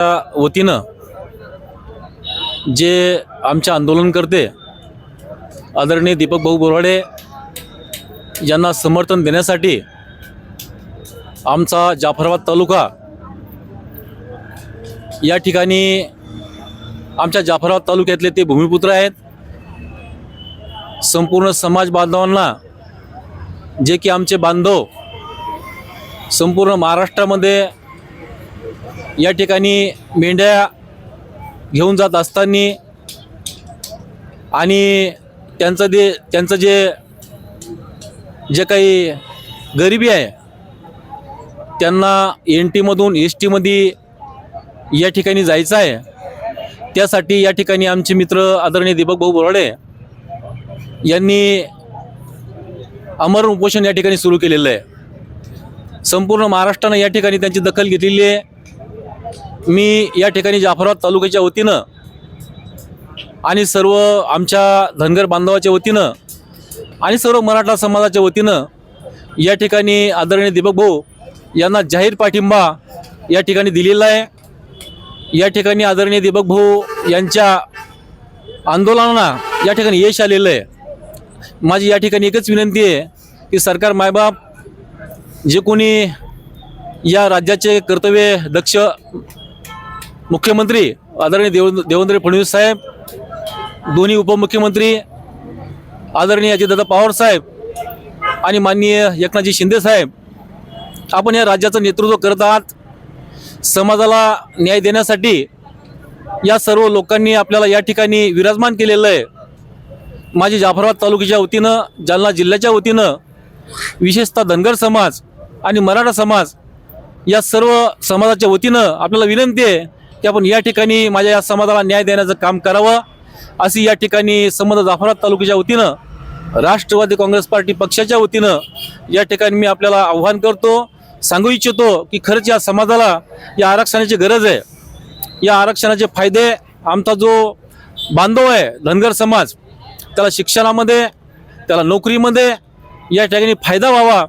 वतीनं जे आमचे आंदोलनकर्ते आदरणीय दीपक भाऊ बोराडे यांना समर्थन देण्यासाठी आमचा जाफराबाद तालुका या ठिकाणी आमच्या जाफराबाद तालुक्यातले ते भूमिपुत्र आहेत. संपूर्ण समाज बांधवांना जे की आमचे बांधव संपूर्ण महाराष्ट्रामध्ये या ठिकाणी मेंढ्या घेऊन जात असताना आणि त्यांचं ते त्यांचं जे जे काही गरिबी आहे त्यांना एन टीमधून एस टीमध्ये या ठिकाणी जायचं आहे. त्यासाठी या ठिकाणी आमचे मित्र आदरणीय दीपक भाऊ बोराडे यांनी अमरण उपोषण या ठिकाणी सुरू केलेलं आहे. संपूर्ण महाराष्ट्रानं या ठिकाणी त्यांची दखल घेतलेली आहे. मी या ठिकाणी जाफराबाद तालुक्याच्या वतीनं आणि सर्व आमच्या धनगर बांधवाच्या वतीनं आणि सर्व मराठा समाजाच्या वतीनं या ठिकाणी आदरणीय दीपक भाऊ यांना जाहीर पाठिंबा या ठिकाणी दिलेला आहे. या ठिकाणी आदरणीय दीपक भाऊ यांच्या आंदोलनाला या ठिकाणी यश आलेलं आहे. माझी या ठिकाणी एकच विनंती आहे की सरकार मायबाप जे कोणी या राज्याचे कर्तव्य दक्ष मुख्यमंत्री आदरणीय देव देवेंद्र फडणवीस साहेब दोन्ही उपमुख्यमंत्री आदरणीय अजितदादा पवार साहेब आणि माननीय एकनाथजी शिंदे साहेब आपण या राज्याचं नेतृत्व करत आहात. समाजाला न्याय देण्यासाठी या सर्व लोकांनी आपल्याला या ठिकाणी विराजमान केलेलं आहे. माझी जाफराबाद तालुक्याच्या वतीनं जालना जिल्ह्याच्या वतीनं विशेषतः धनगर समाज आणि मराठा समाज या सर्व समाजाच्या वतीनं आपल्याला विनंती आहे की आपण या ठिकाणी माझ्या या समाजाला न्याय देण्याचं काम करावं अशी या ठिकाणी संबंध जाफराबाद तालुक्याच्या वतीनं राष्ट्रवादी काँग्रेस पार्टी पक्षाच्या वतीनं या ठिकाणी मी आपल्याला आव्हान करतो सांगू इच्छितो की खरंच या समाजाला या आरक्षणाची गरज आहे. या आरक्षणाचे फायदे आमचा जो बांधव आहे धनगर समाज त्याला शिक्षणामध्ये त्याला नोकरीमध्ये या ठिकाणी फायदा व्हावा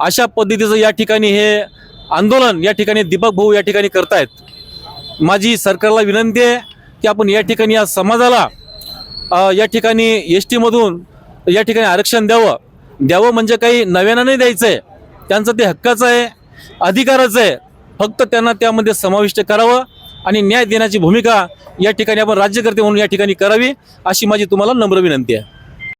अशा पद्धतीचं या ठिकाणी हे आंदोलन या ठिकाणी दीपक भाऊ या ठिकाणी करतायत. माझी सरकारला विनंती आहे की आपण या ठिकाणी या समाजाला या ठिकाणी एस टीमधून या ठिकाणी आरक्षण द्यावं. द्यावं म्हणजे काही नव्यानं नाही द्यायचं आहे त्यांचं ते हक्काचं आहे अधिकाराचं आहे. फक्त त्यांना त्यामध्ये समाविष्ट करावं आणि न्याय देण्याची भूमिका या ठिकाणी आपण राज्यकर्ते म्हणून या ठिकाणी करावी अशी माझी तुम्हाला नम्र विनंती आहे.